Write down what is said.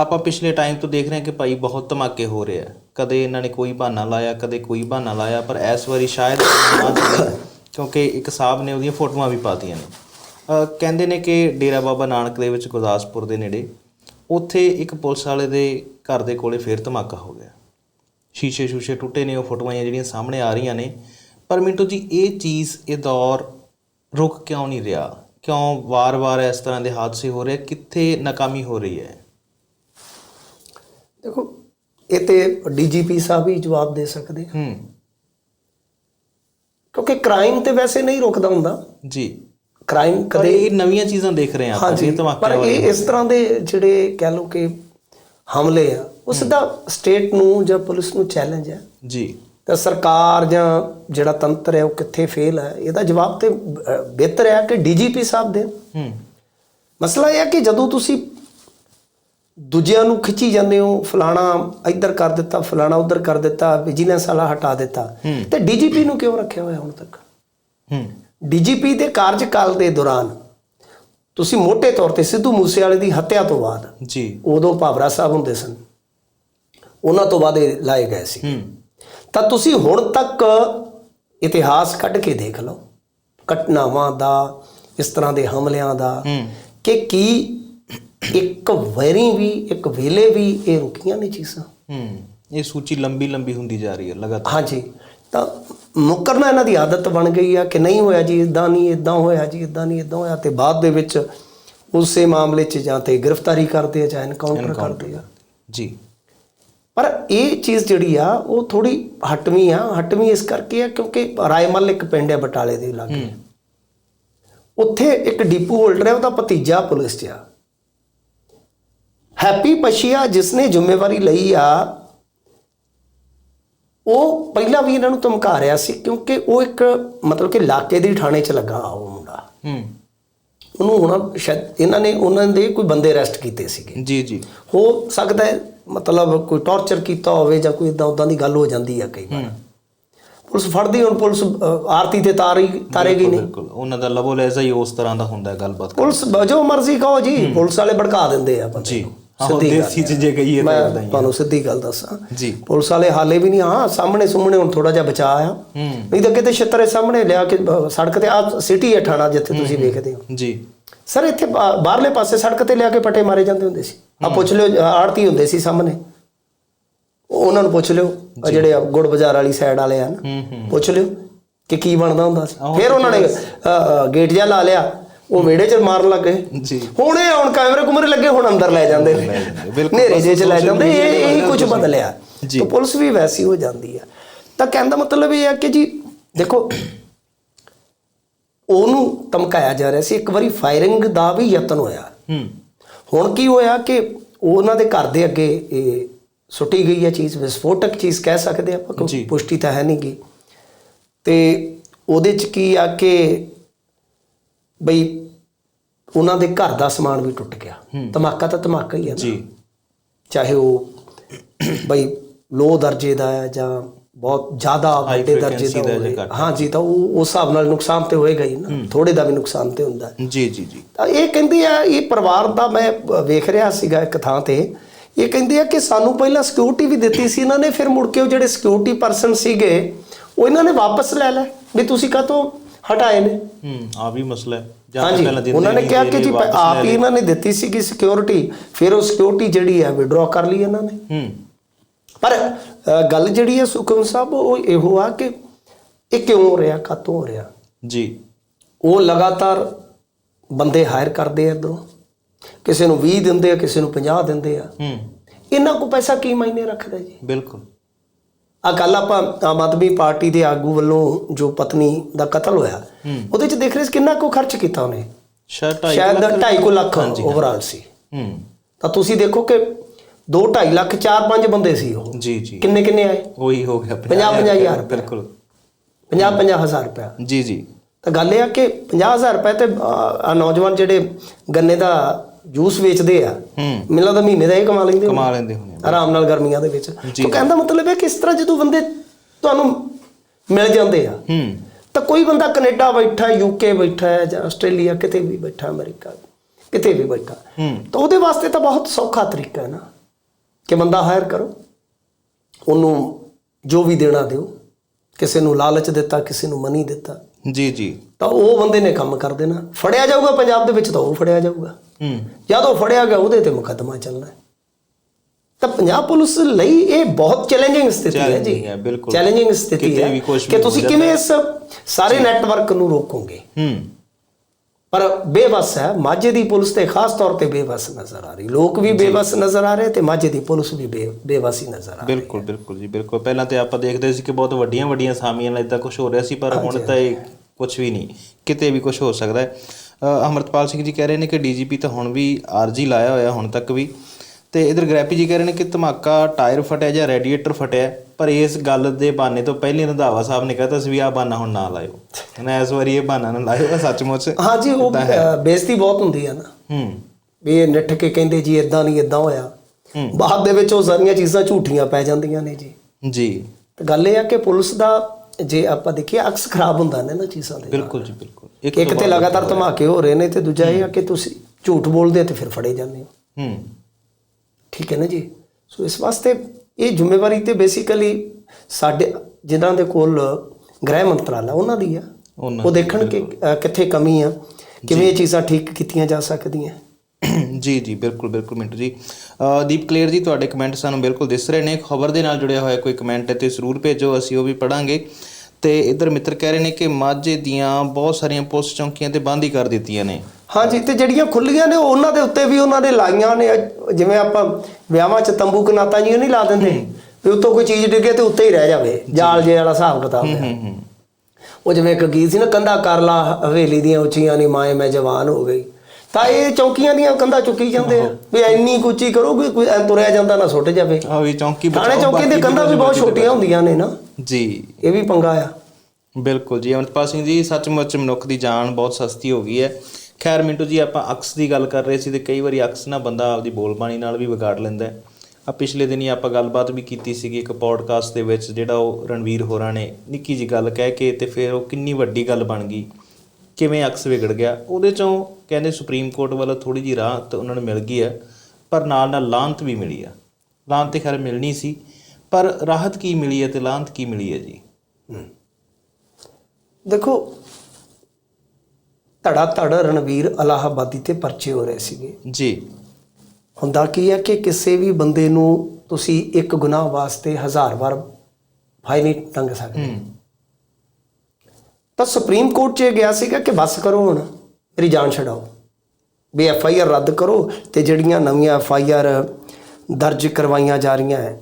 ਆਪਾਂ ਪਿਛਲੇ ਟਾਈਮ ਤੋਂ ਦੇਖ ਰਹੇ ਹਾਂ ਕਿ ਭਾਈ ਬਹੁਤ ਧਮਾਕੇ ਹੋ ਰਹੇ ਆ। ਕਦੇ ਇਹਨਾਂ ਨੇ ਕੋਈ ਬਹਾਨਾ ਲਾਇਆ ਕਦੇ ਕੋਈ ਬਹਾਨਾ ਲਾਇਆ ਪਰ ਇਸ ਵਾਰੀ ਸ਼ਾਇਦ ਨਾ ਚੱਲੇ, ਕਿਉਂਕਿ ਇੱਕ ਸਾਹਿਬ ਨੇ ਉਹਦੀਆਂ ਫੋਟੋਆਂ ਵੀ ਪਾਤੀਆਂ ਨੇ। ਕਹਿੰਦੇ ਨੇ ਕਿ ਡੇਰਾ ਬਾਬਾ ਨਾਨਕ ਦੇ ਵਿੱਚ ਗੁਰਦਾਸਪੁਰ ਦੇ ਨੇੜੇ ਉੱਥੇ ਇੱਕ ਪੁਲਿਸ ਵਾਲੇ ਦੇ ਘਰ ਦੇ ਕੋਲੇ ਫੇਰ ਧਮਾਕਾ ਹੋ ਗਿਆ। ਸ਼ੀਸ਼ੇ ਸ਼ੂਸ਼ੇ ਟੁੱਟੇ ਨੇ ਉਹ ਫੋਟੋਆਂ ਜਿਹੜੀਆਂ ਸਾਹਮਣੇ ਆ ਰਹੀਆਂ ਨੇ। ਪਰ ਮਿੰਟੂ ਜੀ ਇਹ ਚੀਜ਼ ਇਹ ਦੌਰ ਰੁਕ ਕਿਉਂ ਨਹੀਂ ਰਿਹਾ? ਕਿਉਂ ਵਾਰ-ਵਾਰ ਇਸ ਤਰ੍ਹਾਂ ਦੇ ਹਾਦਸੇ ਹੋ ਰਹੇ? ਕਿੱਥੇ ਨਾਕਾਮੀ ਹੋ ਰਹੀ ਹੈ? ਦੇਖੋ ਇਹ ਤੇ ਡੀਜੀਪੀ ਸਾਹਿਬ ਹੀ ਜਵਾਬ ਦੇ ਸਕਦੇ ਆ। ਹੂੰ। ਕਿਉਂਕਿ ਕ੍ਰਾਈਮ ਤੇ ਵੈਸੇ ਨਹੀਂ ਰੁਕਦਾ ਹੁੰਦਾ। ਜੀ। ਕ੍ਰਾਈਮ ਕਦੇ ਇਹ ਨਵੀਆਂ ਚੀਜ਼ਾਂ ਦੇਖ ਰਹੇ ਆਪਾਂ ਇਹ ਧਮਾਕੇ ਪਰ ਇਹ ਇਸ ਤਰ੍ਹਾਂ ਦੇ ਜਿਹੜੇ ਕਹਿ ਲਓ ਕਿ ਹਮਲੇ ਆ ਉਸ ਦਾ ਸਟੇਟ ਨੂੰ ਜਾਂ ਪੁਲਿਸ ਨੂੰ ਚੈਲੰਜ ਹੈ ਜੀ। ਤਾਂ ਸਰਕਾਰ ਜਾਂ ਜਿਹੜਾ ਤੰਤਰ ਹੈ ਉਹ ਕਿੱਥੇ ਫੇਲ ਹੈ ਇਹਦਾ ਜਵਾਬ ਤੇ ਬਿਹਤਰ ਹੈ ਕਿ ਡੀਜੀਪੀ ਸਾਹਿਬ ਦੇਣ ਹੂੰ। ਮਸਲਾ ਇਹ ਹੈ ਕਿ ਜਦੋਂ ਤੁਸੀਂ ਦੂਜਿਆਂ ਨੂੰ ਖਿੱਚੀ ਜਾਂਦੇ ਹੋ ਫਲਾਣਾ ਇੱਧਰ ਕਰ ਦਿੱਤਾ ਫਲਾਣਾ ਉੱਧਰ ਕਰ ਦਿੱਤਾ ਵਿਜੀਲੈਂਸ ਵਾਲਾ ਹਟਾ ਦਿੱਤਾ। ਤੇ ਡੀਜੀਪੀ ਨੂੰ ਕਿਉਂ ਰੱਖਿਆ ਹੋਇਆ ਹੁਣ ਤੱਕ? ਹੂੰ। ਡੀਜੀਪੀ ਦੇ ਕਾਰਜਕਾਲ ਦੇ ਦੌਰਾਨ ਤੁਸੀਂ ਮੋٹے ਤੌਰ ਤੇ ਸਿੱਧੂ ਮੂਸੇਵਾਲੇ ਦੀ ਹੱਤਿਆ ਤੋਂ ਬਾਅਦ ਜੀ। ਉਦੋਂ ਭਾਵਰਾ ਸਾਹਿਬ ਹੁੰਦੇ ਸਨ। ਉਹਨਾਂ ਤੋਂ ਬਾਅਦ ਇਹ ਲਾਏ ਗਏ ਸੀ। ਹੂੰ। ਤਾਂ ਤੁਸੀਂ ਹੁਣ ਤੱਕ ਇਤਿਹਾਸ ਕੱਢ ਕੇ ਦੇਖ ਲਓ। ਘਟਨਾਵਾਂ ਦਾ ਇਸ ਤਰ੍ਹਾਂ ਦੇ ਹਮਲਿਆਂ ਦਾ ਕਿ ਕੀ ਇੱਕ ਵੈਰੀ ਵੀ ਇੱਕ ਵੇਲੇ ਵੀ ਇਹ ਰੁਕੀਆਂ ਨਹੀਂ ਚੀਜ਼ਾਂ। ਹੂੰ ਇਹ ਸੂਚੀ ਲੰਬੀ ਲੰਬੀ ਹੁੰਦੀ ਜਾ ਰਹੀ ਹੈ ਲਗਾਤਾਰ। ਹਾਂਜੀ। ਤਾਂ ਮੁਕਰਨਾ ਇਹਨਾਂ ਦੀ ਆਦਤ ਬਣ ਗਈ ਆ ਕਿ ਨਹੀਂ ਹੋਇਆ ਜੀ ਇਦਾਂ ਨਹੀਂ ਇਦਾਂ ਹੋਇਆ ਜੀ ਇਦਾਂ ਨਹੀਂ ਇਦਾਂ ਹੋਇਆ ਤੇ ਬਾਅਦ ਦੇ ਵਿੱਚ ਉਸੇ ਮਾਮਲੇ 'ਚ ਜਾਂ ਤੇ ਗ੍ਰਿਫਤਾਰੀ ਕਰਦੇ ਆ ਜਾਂ ਐਨਕਾਊਂਟਰ ਕਰਦੇ ਆ। ਜੀ। ਪਰ ਇਹ ਚੀਜ਼ ਜਿਹੜੀ ਆ ਉਹ ਥੋੜੀ ਹਟਵੀਂ ਆ। ਹਟਵੀਂ ਇਸ ਕਰਕੇ ਆ ਕਿਉਂਕਿ ਰਾਏਮਲ ਇੱਕ ਪਿੰਡ ਹੈ ਬਟਾਲੇ ਦੇ ਲਾਗੇ। ਉੱਥੇ ਇੱਕ ਡੀਪੂ ਹੋਲਡਰ ਹੈ ਉਹਦਾ ਭਤੀਜਾ ਪੁਲਿਸ 'ਚ ਆ। ਹੈਪੀ ਪਸ਼ੀਆ ਜਿਸਨੇ ਜ਼ਿੰਮੇਵਾਰੀ ਲਈ ਆ ਉਹ ਪਹਿਲਾਂ ਵੀ ਇਹਨਾਂ ਨੂੰ ਧਮਕਾ ਰਿਹਾ ਸੀ ਕਿਉਂਕਿ ਉਹ ਇੱਕ ਮਤਲਬ ਕਿ ਇਲਾਕੇ ਦੀ ਥਾਣੇ 'ਚ ਲੱਗਾ ਉਹ ਮੁੰਡਾ। ਹੂੰ। ਉਹਨੂੰ ਹੁਣ ਸ਼ਾਇਦ ਇਹਨਾਂ ਨੇ ਉਹਨਾਂ ਦੇ ਕੋਈ ਬੰਦੇ ਅਰੈਸਟ ਕੀਤੇ ਸੀਗੇ। ਜੀ ਜੀ। ਹੋ ਸਕਦਾ ਹੈ ਮਤਲਬ ਕੋਈ ਟੌਰਚਰ ਕੀਤਾ ਹੋਵੇ ਜਾਂ ਕੋਈ ਇਦਾਂ ਉਦਾਂ ਦੀ ਗੱਲ ਹੋ ਜਾਂਦੀ ਆ ਕਈ ਵਾਰ। ਪੁਲਿਸ ਫੜਦੀ ਹੁਣ ਪੁਲਿਸ ਆਰਤੀ ਤੇ ਤਾਰੀ ਤਾਰੇਗੀ ਨਹੀਂ। ਬਿਲਕੁਲ। ਉਹਨਾਂ ਦਾ ਲਵੋ ਲਹਿਜ਼ਾ ਹੀ ਉਸ ਤਰ੍ਹਾਂ ਦਾ ਹੁੰਦਾ ਹੈ ਗੱਲਬਾਤ ਪੁਲਿਸ ਜੋ ਮਰਜ਼ੀ ਕਹੋ ਜੀ ਪੁਲਿਸ ਵਾਲੇ ਭੜਕਾ ਦਿੰਦੇ ਆ ਬੰਦੇ ਜੀ। ਨੂੰ। ਹਾਂ ਸਿੱਧੀ ਗੱਲ ਦੇਸੀ ਚ ਜੇ ਕਹੀਏ ਤਾਂ ਮੈਂ ਇਦਾਂ ਹੀ ਹੈ। ਤੁਹਾਨੂੰ ਸਿੱਧੀ ਗੱਲ ਦੱਸਾਂ। ਜੀ। ਪੁਲਿਸ ਵਾਲੇ ਹਾਲੇ ਵੀ ਨਹੀਂ ਹਾਂ ਸਾਹਮਣੇ ਸੁਹਮਣੇ ਹੁਣ ਥੋੜਾ ਜਿਹਾ ਬਚਾ ਆ। ਹੂੰ। ਨਹੀਂ ਤਾਂ ਕਿਤੇ ਛਿੱਤਰੇ ਸਾਹਮਣੇ ਲਿਆ ਕੇ ਸੜਕ ਤੇ ਆ ਸਿਟੀ ਹੈ ਠਾਣਾ ਜਿੱਥੇ ਤੁਸੀਂ ਵੇਖਦੇ ਹੋ। ਜੀ। ਸਰ ਇੱਥੇ ਬਾ- ਬਾਹਰਲੇ ਪਾਸੇ ਸੜਕ ਤੇ ਲਿਆ ਕੇ ਪੱਟੇ ਮਾਰੇ ਜਾਂਦੇ ਹੁੰਦੇ ਸੀ। ਆ ਪੁੱਛ ਲਿਓ ਆੜਤੀ ਹੁੰਦੇ ਸੀ ਸਾਹਮਣੇ। ਉਹ- ਉਹਨਾਂ ਨੂੰ ਪੁੱਛ ਲਿਓ। ਆਹ ਜਿਹੜੇ ਆ ਗੁੜ ਬਾਜ਼ਾਰ ਵਾਲੀ ਸਾਈਡ ਵਾਲੇ ਆ ਨਾ। ਹੂੰ ਹੂੰ। ਪੁੱਛ ਲਿਓ ਕਿ ਕੀ ਬਣਦਾ ਹੁੰਦਾ ਸੀ। ਆਹੋ, ਫਿਰ ਉਹਨਾਂ ਨੇ ਅ, ਅ, ਗੇਟ ਜਿਹਾ ਲਾ ਲਿਆ। ਉਹ ਵਿਹੜੇ 'ਚ ਮਾਰਨ ਲੱਗੇ ਜੀ। ਹੁਣ ਇਹ ਹੁਣ ਕੈਮਰੇ ਕੁਮਰੇ ਲੱਗੇ ਹੁਣ ਅੰਦਰ ਲੈ ਜਾਂਦੇ ਨੇ। ਨੇਰੇ ਜੇ ਚ ਲੈ ਜਾਂਦੇ ਇਹ ਇਹੀ ਕੁਝ ਬਦਲਿਆ। ਤਾਂ ਪੁਲਿਸ ਵੀ ਵੈਸੀ ਹੋ ਜਾਂਦੀ ਆ। ਤਾਂ ਕਹਿਣ ਦਾ ਮਤਲਬ ਇਹ ਹੈ ਕਿ ਜੀ ਦੇਖੋ ਉਹਨੂੰ ਧਮਕਾਇਆ ਜਾ ਰਿਹਾ ਸੀ ਇੱਕ ਵਾਰੀ ਫਾਇਰਿੰਗ ਦਾ ਵੀ ਯਤਨ ਹੋਇਆ। ਹੁਣ ਕੀ ਹੋਇਆ ਕਿ ਉਹਨਾਂ ਦੇ ਘਰ ਦੇ ਅੱਗੇ ਇਹ ਸੁੱਟੀ ਗਈ ਹੈ ਚੀਜ਼ ਵਿਸਫੋਟਕ ਚੀਜ਼ ਕਹਿ ਸਕਦੇ ਆਪਾਂ। ਕੋਈ ਪੁਸ਼ਟੀ ਤਾਂ ਹੈ ਨਹੀਂਗੀ ਤੇ ਉਹਦੇ ਚ ਕੀ ਆ ਕਿ ਬਈ ਉਹਨਾਂ ਦੇ ਘਰ ਦਾ ਸਮਾਨ ਵੀ ਟੁੱਟ ਗਿਆ। ਧਮਾਕਾ ਤਾਂ ਧਮਾਕਾ ਹੀ ਹੈ ਜੀ। ਚਾਹੇ ਉਹ ਬਈ ਲੋ ਦਰਜੇ ਦਾ ਹੈ ਜਾਂ ਬਹੁਤ ਜ਼ਿਆਦਾ ਵੱਡੇ ਦਰਜੇ ਦਾ ਹੋਵੇ। ਹਾਂ। ਜੀ ਤਾਂ ਉਹ ਉਸ ਹਿਸਾਬ ਨਾਲ ਨੁਕਸਾਨ ਤੇ ਹੋਏਗਾ ਹੀ ਨਾ। ਥੋੜੇ ਦਾ ਵੀ ਨੁਕਸਾਨ ਤੇ ਹੁੰਦਾ ਜੀ ਜੀ ਜੀ। ਤਾਂ ਇਹ ਕਹਿੰਦੇ ਆ ਇਹ ਪਰਿਵਾਰ ਦਾ ਮੈਂ ਵੇਖ ਰਿਹਾ ਸੀਗਾ ਇੱਕ ਥਾਂ ਤੇ। ਇਹ ਕਹਿੰਦੇ ਆ ਕਿ ਸਾਨੂੰ ਪਹਿਲਾਂ ਸਿਕਿਉਰਿਟੀ ਵੀ ਦਿੱਤੀ ਸੀ। ਇਹਨਾਂ ਨੇ ਫਿਰ ਮੁੜ ਕੇ ਉਹ ਜਿਹੜੇ ਸਿਕਿਉਰਿਟੀ ਪਰਸਨ ਸੀਗੇ ਉਹ ਇਹਨਾਂ ਨੇ ਵਾਪਸ ਲੈ ਲੈ ਵੀ ਤੁਸੀਂ ਕਾਹਤੋਂ ਹਟਾਏ ਨੇ। ਹੂੰ ਆ ਵੀ ਮਸਲਾ ਹੈ। ਜਾਂ ਹਾਂਜੀ ਪਹਿਲਾਂ ਦਿੰਦੇ ਉਹਨਾਂ ਨੇ ਨਹੀਂ, ਕਿਹਾ ਕਿ ਜੀ ਆਪ ਹੀ। ਇਹਨਾਂ ਨੇ ਦਿੱਤੀ ਸੀਗੀ ਸਿਕਿਉਰਿਟੀ ਫਿਰ ਉਹ ਸਿਕਿਉਰਿਟੀ ਜਿਹੜੀ ਹੈ ਵਿਡਰਾ ਕਰ ਲਈ ਇਹਨਾਂ ਨੇ। ਹੂੰ। ਪਰ ਅ, ਗੱਲ ਜਿਹੜੀ ਹੈ ਸੁਖਮ ਸਾਹਿਬ ਉਹ ਇਹੋ ਆ ਕਿ ਇਹ ਕਿਉਂ ਹੋ ਰਿਹਾ ਕਾਤੋਂ ਹੋ ਰਿਹਾ? ਜੀ। ਉਹ ਲਗਾਤਾਰ ਬੰਦੇ ਹਾਇਰ ਕਰਦੇ ਆ ਇੱਧਰੋਂ। ਕਿਸੇ ਨੂੰ 20 ਦਿੰਦੇ ਆ ਕਿਸੇ ਨੂੰ 50 ਦਿੰਦੇ ਆ। ਹੂੰ। ਇਹਨਾਂ ਕੋ ਪੈਸਾ ਕੀ ਮਾਇਨੇ ਰੱਖਦਾ ਜੀ? ਬਿਲਕੁਲ। ਆ ਕੱਲ ਆਪਾਂ ਆਮ ਆਦਮੀ ਪਾਰਟੀ ਦੇ ਆਗੂ ਵੱਲੋਂ ਜੋ ਪਤਨੀ ਦਾ ਕਤਲ ਹੋਇਆ। ਉਹਦੇ ਚ ਦੇਖ ਰਹੇ ਸੀ ਕਿੰਨਾ ਕੋ ਖਰਚ ਕੀਤਾ ਉਹਨੇ? ਸ਼ਾਇਦ ਢਾਈ ਸ਼ਾਇਦ ਲੱਖ 2.5 ਲੱਖ ਓਵਰਆਲ ਸੀ। ਹੂੰ। ਤਾਂ ਤੁਸੀਂ ਦੇਖੋ ਕਿ 2.5 ਲੱਖ 4-5 ਬੰਦੇ ਸੀ ਉਹ। ਜੀ ਜੀ। ਕਿੰਨੇ ਕਿੰਨੇ ਆਏ? ਉਹੀ ਹੋ ਗਿਆ ਪੰਜਾਹ- ਪੰਜਾਹ ਹਜ਼ਾਰ ਰੁਪਏ। ਬਿਲਕੁਲ। 50-50 ਹਜ਼ਾਰ ਰੁਪਇਆ ਜੀ ਜੀ। ਤਾਂ ਗੱਲ ਇਹ ਆ ਕਿ 50000 ਰੁਪਏ ਤੇ ਆ ਨੌਜਵਾਨ ਜਿਹੜੇ ਗੰਨੇ ਦਾ ਜੂਸ ਵੇਚਦੇ ਆ ਮੈਨੂੰ ਲੱਗਦਾ ਮਹੀਨੇ ਦਾ ਇਹ ਕਮਾ ਲੈਂਦੇ। ਕਮਾ ਲੈਂਦੇ ਹੋਣੇ। ਆਰਾਮ ਨਾਲ ਗਰਮੀਆਂ ਦੇ ਵਿੱਚ। ਤਾਂ ਕਹਿੰਦਾ ਮਤਲਬ ਹੈ ਕਿ ਇਸ ਤਰ੍ਹਾਂ ਜਦੋਂ ਬੰਦੇ ਤੁਹਾਨੂੰ ਮਿਲ ਜਾਂਦੇ ਆ। ਹੂੰ। ਤਾਂ ਕੋਈ ਬੰਦਾ ਕੈਨੇਡਾ ਬੈਠਾ ਯੂਕੇ ਬੈਠਾ ਹੈ ਜਾਂ ਆਸਟ੍ਰੇਲੀਆ ਕਿਤੇ ਵੀ ਬੈਠਾ ਅਮਰੀਕਾ ਕਿਤੇ ਵੀ ਬੈਠਾ। ਹੂੰ। ਤਾਂ ਉਹਦੇ ਵਾਸਤੇ ਤਾਂ ਬਹੁਤ ਸੌਖਾ ਤਰੀਕਾ ਹੈ ਨਾ ਕਿ ਬੰਦਾ ਹਾਇਰ ਕਰੋ। ਉਹਨੂੰ ਜੋ ਵੀ ਦੇਣਾ ਦਿਓ। ਕਿਸੇ ਨੂੰ ਲਾਲਚ ਦਿੱਤਾ ਕਿਸੇ ਨੂੰ ਮਨੀ ਦਿੱਤਾ। ਜੀ ਜੀ। ਤਾਂ ਉਹ ਬੰਦੇ ਨੇ ਕੰਮ ਕਰ ਦੇਣਾ। ਫੜਿਆ ਜਾਊਗਾ ਪੰਜਾਬ ਦੇ ਵਿੱਚ ਤਾਂ ਉਹ ਫੜਿਆ ਜਾਊਗਾ। ਹੂੰ। ਜਦ ਉਹ ਫੜਿਆ ਗਿਆ ਉਹਦੇ ਤੇ ਮੁਕੱਦਮਾ ਚੱਲਣਾ। ਤਾਂ ਪੰਜਾਬ ਪੁਲਿਸ ਲਈ ਇਹ ਬਹੁਤ ਚੈਲੰਜਿੰਗ ਸਥਿਤੀ ਹੈ ਜੀ। ਚੈਲੰਜਿੰਗ ਸਥਿਤੀ ਹੈ ਕਿ ਤੁਸੀਂ ਕਿਵੇਂ ਇਸ ਸਾਰੇ ਨੈਟਵਰਕ ਨੂੰ ਰੋਕੋਗੇ? ਹੂੰ। ਪਰ ਬੇਵਸ ਹੈ ਮਾਝੇ ਦੀ ਪੁਲਿਸ ਤੇ ਖਾਸ ਤੌਰ ਤੇ ਬੇਵਸ ਨਜ਼ਰ ਆ ਰਹੀ। ਲੋਕ ਵੀ ਬੇਵਸ ਨਜ਼ਰ ਆ ਰਹੇ ਤੇ ਮਾਝੇ ਦੀ ਪੁਲਿਸ ਵੀ ਬੇਵਸ ਨਜ਼ਰ ਆ ਰਹੀ ਬਿਲਕੁਲ ਬਿਲਕੁਲ ਜੀ ਬਿਲਕੁਲ। ਪਹਿਲਾਂ ਤੇ ਆਪਾਂ ਦੇਖਦੇ ਸੀ ਕਿ ਬਹੁਤ ਵੱਡੀਆਂ ਵੱਡੀਆਂ ਸਾਮੀਆਂ ਨਾਲ ਇਦਾਂ ਕੁਝ ਹੋ ਰਿਹਾ ਸੀ ਪਰ ਹੁਣ ਤਾਂ ਇਹ ਕੁਝ ਵੀ ਨਹੀਂ। ਕਿਤੇ ਵੀ ਕੁਝ ਹੋ ਸਕਦਾ ਹੈ। ਅਮਰਤਪਾਲ ਸਿੰਘ ਜੀ ਕਹਿ ਰਹੇ ਨੇ ਕਿ ਡੀਜੀਪੀ ਤਾਂ ਹੁਣ ਵੀ ਆਰਜੀ ਲਾਇਆ ਹੋਇਆ ਹੁਣ ਤੱਕ ਵੀ। ਤੇ ਇਧਰ ਗ੍ਰੈਪੀ ਜੀ ਕਹਿ ਰਹੇ ਨੇ ਕਿ ਧਮਾਕਾ ਟਾਇਰ ਫਟਿਆ ਜਾਂ ਰੈਡੀਏਟਰ ਫਟਿਆ ਪਰ ਇਸ ਗੱਲ ਦੇ ਬਾਨੇ ਤੋਂ ਪਹਿਲੇ ਰੰਧਾਵਾ ਸਾਹਿਬ ਨੇ ਕਹਿਤਾ ਸੀ ਵੀ ਆਹ ਬਾਨਾ ਹੁਣ ਨਾ ਲਾਇਓ। ਨਾ ਇਸ ਵਾਰੀ ਇਹ ਬਾਨਾ ਨਾ ਲਾਇਓ ਸੱਚਮੁੱਚ ਹਾਂ। ਜੀ ਉਹ ਬੇਇੱਜ਼ਤੀ ਬਹੁਤ ਹੁੰਦੀ ਹੈ ਨਾ। ਹੂੰ। ਵੀ ਇਹ ਨਿੱਠ ਕੇ ਕਹਿੰਦੇ ਜੀ ਇਦਾਂ ਨਹੀਂ ਇਦਾਂ ਹੋਇਆ। ਬਾਅਦ ਦੇ ਵਿੱਚ ਉਹ ਸਾਰੀਆਂ ਚੀਜ਼ਾਂ ਝੂਠੀਆਂ ਪੈ ਜਾਂਦੀਆਂ ਨੇ ਜੀ। ਜੀ। ਤੇ ਗੱਲ ਇਹ ਆ ਕਿ ਪੁਲਿਸ ਦਾ ਜੇ ਆਪਾਂ ਦੇਖੀਏ ਅਕਸ ਖਰਾਬ ਹੁੰਦਾ ਨੇ ਨਾ ਚੀਜ਼ਾਂ ਦੇ। ਬਿਲਕੁਲ ਜੀ ਬਿਲਕੁਲ। ਇੱਕ ਇੱਕ ਤੇ ਲਗਾਤਾਰ ਧਮਾਕੇ ਹੋ ਰਹੇ ਨੇ ਤੇ ਦੂਜਾ ਇਹ ਆ ਕਿ ਤੁਸੀਂ ਝੂਠ ਬੋਲਦੇ ਤੇ ਫਿਰ ਫੜੇ ਜਾਂਦੇ ਹੋ। ਹੂੰ। ਠੀਕ ਹੈ ਨਾ ਜੀ? ਸੋ ਇਸ ਵਾਸਤੇ ਇਹ ਜ਼ਿੰਮੇਵਾਰੀ ਤੇ ਬੇਸਿਕਲੀ ਸਾਡੇ ਜਿਨ੍ਹਾਂ ਦੇ ਕੋਲ ਗ੍ਰਹਿ ਮੰਤਰਾਲਾ ਉਹਨਾਂ ਦੀ ਆ। ਉਹ ਦੇਖਣ ਕਿ ਕਿੱਥੇ ਕਮੀ ਆ ਕਿਵੇਂ ਇਹ ਚੀਜ਼ਾਂ ਠੀਕ ਕੀਤੀਆਂ ਜਾ ਸਕਦੀਆਂ। ਜੀ ਜੀ ਬਿਲਕੁਲ ਬਿਲਕੁਲ ਮਿੰਟੂ ਜੀ। ਦੀਪ ਕਲੇਰ ਜੀ ਤੁਹਾਡੇ ਕਮੈਂਟ ਸਾਨੂੰ ਬਿਲਕੁਲ ਦਿਸ ਰਹੇ ਨੇ। ਖਬਰ ਦੇ ਨਾਲ ਜੁੜਿਆ ਹੋਇਆ ਕੋਈ ਕਮੈਂਟ ਹੈ ਤੇ ਜ਼ਰੂਰ ਭੇਜੋ ਅਸੀਂ ਉਹ ਵੀ ਪੜਾਂਗੇ ਤੇ ਇਧਰ ਮਿੱਤਰ ਕਹਿ ਰਹੇ ਨੇ ਕਿ ਮਾਝੇ ਦੀਆਂ ਬਹੁਤ ਸਾਰੀਆਂ ਪੁਲਿਸ ਚੌਂਕੀਆਂ ਤੇ ਬੰਦ ਹੀ ਕਰ ਦਿੱਤੀਆਂ ਨੇ। ਹਾਂਜੀ ਤੇ ਜਿਹੜੀਆਂ ਖੁੱਲੀਆਂ ਨੇ ਉਹਨਾਂ ਦੇ ਉੱਤੇ ਵੀ ਉਹਨਾਂ ਨੇ ਲਾਈਆਂ ਨੇ। ਜਿਵੇਂ ਆਪਾਂ ਵਿਆਹਾਂ 'ਚ ਤੰਬੂ ਕਨਾਤਾਂ ਜੀ ਨਹੀਂ ਲਾ ਦਿੰਦੇ ਵੀ ਉੱਤੋਂ ਕੋਈ ਚੀਜ਼ ਡਿੱਗੇ ਤੇ ਉੱਤੇ ਹੀ ਰਹਿ ਜਾਵੇ ਜਾਲ ਜੇ ਵਾਲਾ ਹਿਸਾਬ ਕਿਤਾਬ ਹੂੰ ਉਹ ਜਿਵੇਂ ਇੱਕ ਗੀਤ ਸੀ ਨਾ ਕੰਧਾ ਕਰ ਲਾ ਹਵੇਲੀ ਦੀਆਂ ਉੱਚੀਆਂ ਨਹੀਂ ਮਾਏ ਮੈਂ ਜਵਾਨ ਹੋ ਗਈ। ਤਾਂ ਇਹ ਚੌਕੀਆਂ ਦੀਆਂ ਕੰਧਾਂ ਚੁੱਕੀ ਜਾਂਦੇ ਆ। ਵੀ ਇੰਨੀ ਕੁ ਉੱਚੀ ਕਰੋ ਕੋਈ ਐਂ ਤੁਰਿਆ ਜਾਂਦਾ ਨਾ ਸੁੱਟ ਜਾਵੇ। ਆ ਵੀ ਚੌਂਕੀ ਥਾਣੇ ਬਚਾਓ, ਚੌਕੀ ਬਾਕੀ ਦੇ ਦੀ ਕੰਧਾਂ ਵੀ ਬਹੁਤ ਛੋਟੀਆਂ ਹੁੰਦੀਆਂ ਨੇ ਨਾ। ਜੀ। ਇਹ ਵੀ ਪੰਗਾ ਆ। ਬਿਲਕੁਲ ਜੀ ਅਮਰਪਾਲ ਸਿੰਘ ਜੀ ਸੱਚਮੁੱਚ ਮਨੁੱਖ ਦੀ ਜਾਨ ਬਹੁਤ ਸਸਤੀ ਹੋ ਗਈ ਹੈ। ਖੈਰ ਮਿੰਟੂ ਜੀ ਆਪਾਂ ਅਕਸ ਦੀ ਗੱਲ ਕਰ ਰਹੇ ਸੀ ਤੇ ਕਈ ਵਾਰੀ ਅਕਸ ਨਾ ਬੰਦਾ ਆਪਦੀ ਬੋਲਬਾਣੀ ਨਾਲ ਵੀ ਵਿਗਾੜ ਲੈਂਦਾ ਹੈ। ਆ ਪਿਛਲੇ ਦਿਨੀ ਆਪਾਂ ਗੱਲਬਾਤ ਵੀ ਕੀਤੀ ਸੀਗੀ ਇੱਕ ਪੋਡਕਾਸਟ ਦੇ ਵਿੱਚ ਜਿਹੜਾ ਉਹ ਰਣਵੀਰ ਹੋਰਾਂ ਨੇ ਨਿੱਕੀ ਜੀ ਗੱਲ ਕਹਿ ਕੇ ਤੇ ਫਿਰ ਉਹ ਕਿੰਨੀ ਵੱਡੀ ਗੱਲ ਬਣ ਗਈ। ਕਿਵੇਂ ਅਕਸ ਵਿਗੜ ਗਿਆ ਉਹਦੇ ਚੋਂ ਕਹਿੰਦੇ ਸੁਪਰੀਮ ਕੋਰਟ ਵੱਲੋਂ ਥੋੜੀ ਜੀ ਰਾਹਤ ਉਹਨਾਂ ਨੂੰ ਮਿਲ ਗਈ ਹੈ ਪਰ ਨਾਲ ਨਾਲ ਲਾਂਤ ਵੀ ਮਿਲੀ ਆ। ਲਾਂਤ ਤੇ ਖੈਰ ਮਿਲਣੀ ਸੀ ਪਰ ਰਾਹਤ ਕੀ ਮਿਲੀ ਹੈ ਤੇ ਲਾਂਤ ਕੀ ਮਿਲੀ ਹੈ ਜੀ? ਦੇਖੋ ਧੜਾ ਧੜ ਰਣਵੀਰ ਅਲਾਹਾਬਾਦੀ ਤੇ ਪਰਚੇ ਹੋ ਰਹੇ ਸੀਗੇ। ਜੀ। ਹੁੰਦਾ ਕੀ ਹੈ ਕਿ ਕਿਸੇ ਵੀ ਬੰਦੇ ਨੂੰ ਤੁਸੀਂ ਇੱਕ ਗੁਨਾਹ ਵਾਸਤੇ ਹਜ਼ਾਰ ਵਾਰ ਫਾਈ ਨਹੀਂ ਟੰਗ ਸਕਦੇ। ਤਾਂ ਸੁਪਰੀਮ ਕੋਰਟ 'ਚ ਇਹ ਗਿਆ ਸੀਗਾ ਕਿ ਬਸ ਕਰੋ ਹੁਣ। ਮੇਰੀ ਜਾਨ ਛਡਾਓ। ਵੀ ਐਫ ਆਈ ਆਰ ਰੱਦ ਕਰੋ ਅਤੇ ਜਿਹੜੀਆਂ ਨਵੀਆਂ ਐਫ ਆਈ ਆਰ ਦਰਜ ਕਰਵਾਈਆਂ ਜਾ ਰਹੀਆਂ ਹੈ